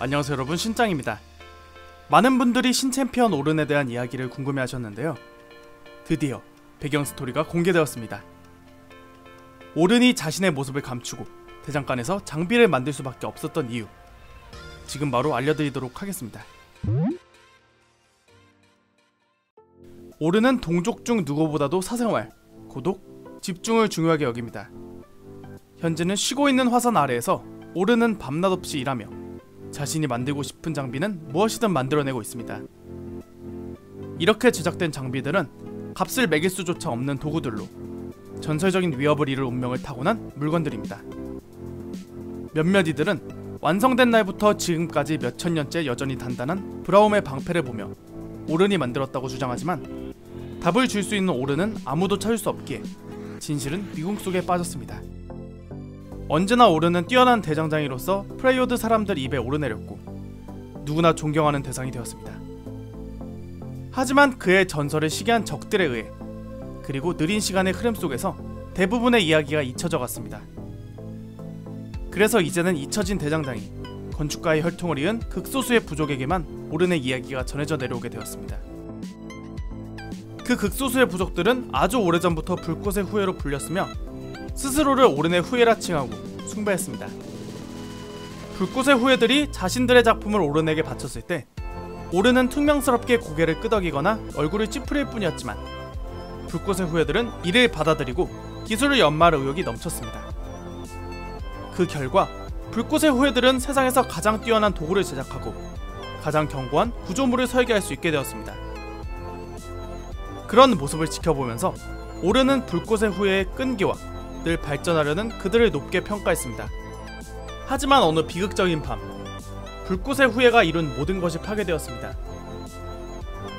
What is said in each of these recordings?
안녕하세요 여러분 신짱입니다. 많은 분들이 신챔피언 오른에 대한 이야기를 궁금해 하셨는데요. 드디어 배경 스토리가 공개되었습니다. 오른이 자신의 모습을 감추고 대장간에서 장비를 만들 수밖에 없었던 이유 지금 바로 알려드리도록 하겠습니다. 오른은 동족 중 누구보다도 사생활, 고독, 집중을 중요하게 여깁니다. 현재는 쉬고 있는 화산 아래에서 오른은 밤낮 없이 일하며 자신이 만들고 싶은 장비는 무엇이든 만들어내고 있습니다. 이렇게 제작된 장비들은 값을 매길 수조차 없는 도구들로 전설적인 위협을 이룰 운명을 타고난 물건들입니다. 몇몇 이들은 완성된 날부터 지금까지 몇천 년째 여전히 단단한 브라움의 방패를 보며 오른이 만들었다고 주장하지만 답을 줄 수 있는 오른은 아무도 찾을 수 없기에 진실은 미궁 속에 빠졌습니다. 언제나 오르는 뛰어난 대장장이로서 프레이오드 사람들 입에 오르내렸고 누구나 존경하는 대상이 되었습니다. 하지만 그의 전설을 시기한 적들에 의해 그리고 느린 시간의 흐름 속에서 대부분의 이야기가 잊혀져 갔습니다. 그래서 이제는 잊혀진 대장장이 건축가의 혈통을 이은 극소수의 부족에게만 오른의 이야기가 전해져 내려오게 되었습니다. 그 극소수의 부족들은 아주 오래전부터 불꽃의 후예로 불렸으며 스스로를 오른의 후예라 칭하고 숭배했습니다. 불꽃의 후예들이 자신들의 작품을 오른에게 바쳤을 때 오른은 퉁명스럽게 고개를 끄덕이거나 얼굴을 찌푸릴 뿐이었지만 불꽃의 후예들은 이를 받아들이고 기술을 연마할 의욕이 넘쳤습니다. 그 결과 불꽃의 후예들은 세상에서 가장 뛰어난 도구를 제작하고 가장 견고한 구조물을 설계할 수 있게 되었습니다. 그런 모습을 지켜보면서 오르는 불꽃의 후예의 끈기와 늘 발전하려는 그들을 높게 평가했습니다. 하지만 어느 비극적인 밤, 불꽃의 후예가 이룬 모든 것이 파괴되었습니다.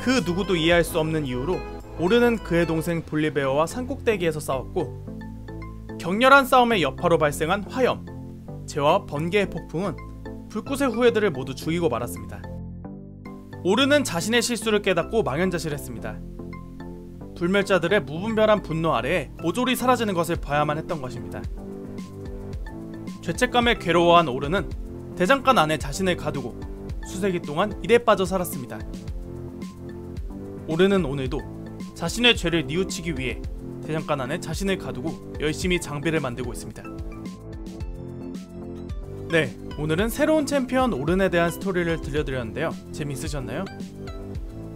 그 누구도 이해할 수 없는 이유로 오르는 그의 동생 볼리베어와 산꼭대기에서 싸웠고 격렬한 싸움의 여파로 발생한 화염, 재와 번개의 폭풍은 불꽃의 후예들을 모두 죽이고 말았습니다. 오르는 자신의 실수를 깨닫고 망연자실했습니다. 불멸자들의 무분별한 분노 아래에 모조리 사라지는 것을 봐야만 했던 것입니다. 죄책감에 괴로워한 오르는 대장간 안에 자신을 가두고 수세기 동안 일에 빠져 살았습니다. 오르는 오늘도 자신의 죄를 뉘우치기 위해 대장간 안에 자신을 가두고 열심히 장비를 만들고 있습니다. 네, 오늘은 새로운 챔피언 오른에 대한 스토리를 들려드렸는데요. 재미있으셨나요?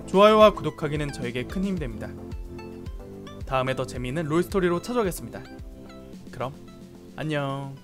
좋아요와 구독하기는 저에게 큰 힘이 됩니다. 다음에 더 재미있는 롤스토리로 찾아오겠습니다. 그럼 안녕